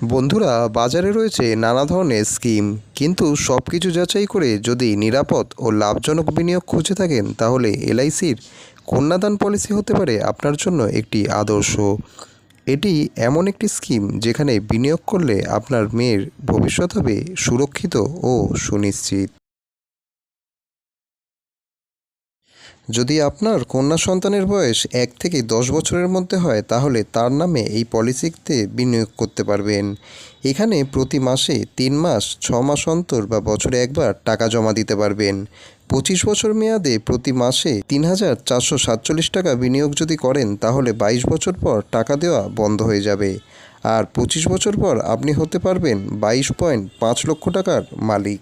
বন্ধুরা, বাজারে রয়েছে নানা ধরনের স্কিম। কিন্তু সব কিছু যাচাই করে যদি নিরাপদ ও লাভজনক বিনিয়োগ খুঁজে থাকেন, তাহলে এলআইসির কন্যাদান পলিসি হতে পারে আপনার জন্য একটি আদর্শ। এটি এমন একটি স্কিম যেখানে বিনিয়োগ করলে আপনার মেয়ের ভবিষ্যৎ হবে সুরক্ষিত ও সুনিশ্চিত। যদি আপনার কন্যা সন্তানের বয়স এক থেকে দশ বছরের মধ্যে হয়, তাহলে তার নামে এই পলিসিতে বিনিয়োগ করতে পারবেন। এখানে প্রতি মাসে তিন মাস, ছ মাস অন্তর বা বছরে একবার টাকা জমা দিতে পারবেন। পঁচিশ বছর মেয়াদে প্রতি মাসে তিন হাজার চারশো সাতচল্লিশ টাকা বিনিয়োগ যদি করেন, তাহলে বাইশ বছর পর টাকা দেওয়া বন্ধ হয়ে যাবে। আর পঁচিশ বছর পর আপনি হতে পারবেন বাইশ পয়েন্ট পাঁচ লক্ষ টাকার মালিক।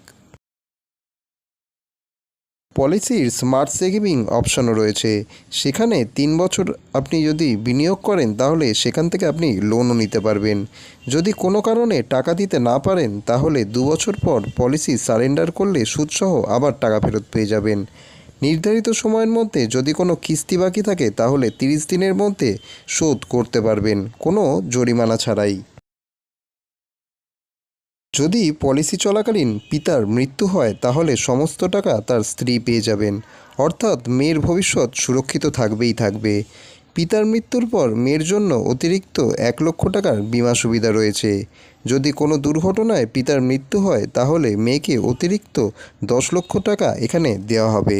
পলিসির স্মার্ট সেভিং অপশনও রয়েছে। সেখানে তিন বছর আপনি যদি বিনিয়োগ করেন, তাহলে সেখান থেকে আপনি লোনও নিতে পারবেন। যদি কোনো কারণে টাকা দিতে না পারেন, তাহলে দু বছর পর পলিসি সারেন্ডার করলে সুদসহ আবার টাকা ফেরত পেয়ে যাবেন। নির্ধারিত সময়ের মধ্যে যদি কোনো কিস্তি বাকি থাকে, তাহলে তিরিশ দিনের মধ্যে শোধ করতে পারবেন। কোনো জরিমানা ছাড়াই। যদি পলিসি চলাকালীন পিতার মৃত্যু হয়, তাহলে সমস্ত টাকা তার স্ত্রী পেয়ে যাবেন। অর্থাৎ মেয়ের ভবিষ্যৎ সুরক্ষিত থাকবেই থাকবে। পিতার মৃত্যুর পর মেয়ের জন্য অতিরিক্ত এক লক্ষ টাকার বিমা সুবিধা রয়েছে। যদি কোনো দুর্ঘটনায় পিতার মৃত্যু হয়, তাহলে মেয়েকে অতিরিক্ত দশ লক্ষ টাকা এখানে দেওয়া হবে।